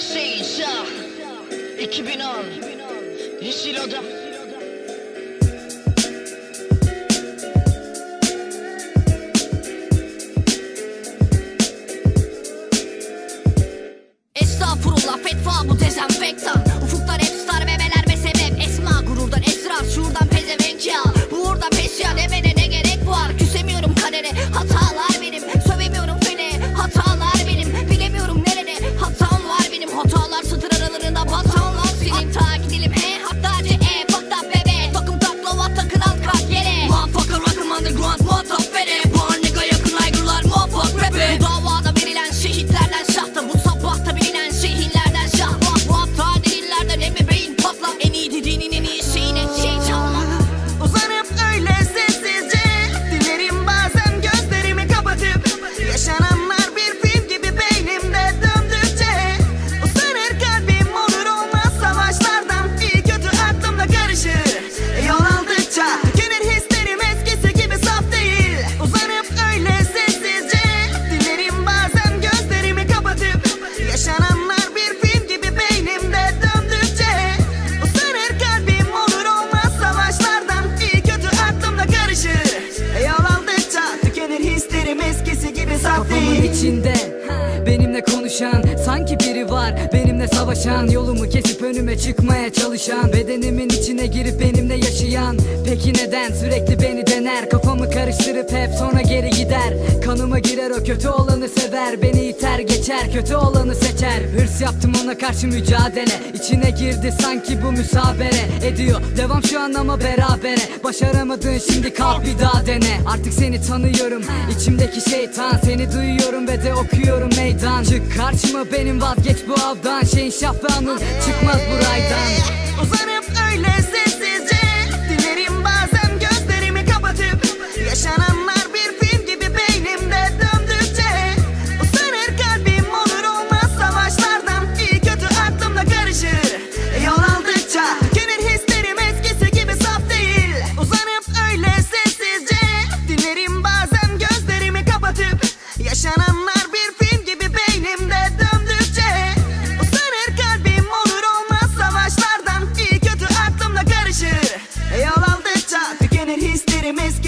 Seysa 2010 Yeşil Oda Estağfurullah fetva bu dezenfektan 我操 saf Kafamın içinde benimle konuşan Sanki biri var. Benimle savaşan Yolumu kesip önüme çıkmaya çalışan Bedenimin içine girip benimle yaşayan. Peki neden? Sürekli beni dener Kafamı karıştırıp hep sonra geri gider. Kanıma girer o kötü olanı sever. Beni iter geçer kötü olanı seçer. Hırs yaptım ona karşı mücadele. İçine girdi sanki bu müsabere. Ediyor devam şu an ama berabere. Başaramadın şimdi kalk bir daha dene. Artık seni tanıyorum içimdeki şeytan. Seni duyuyorum ve de okuyorum meydan. Çık karşıma benim vazgeç bu avdan Şeyin şafranın çıkmaz bu raydan. Uzanıp öyle sessizce miss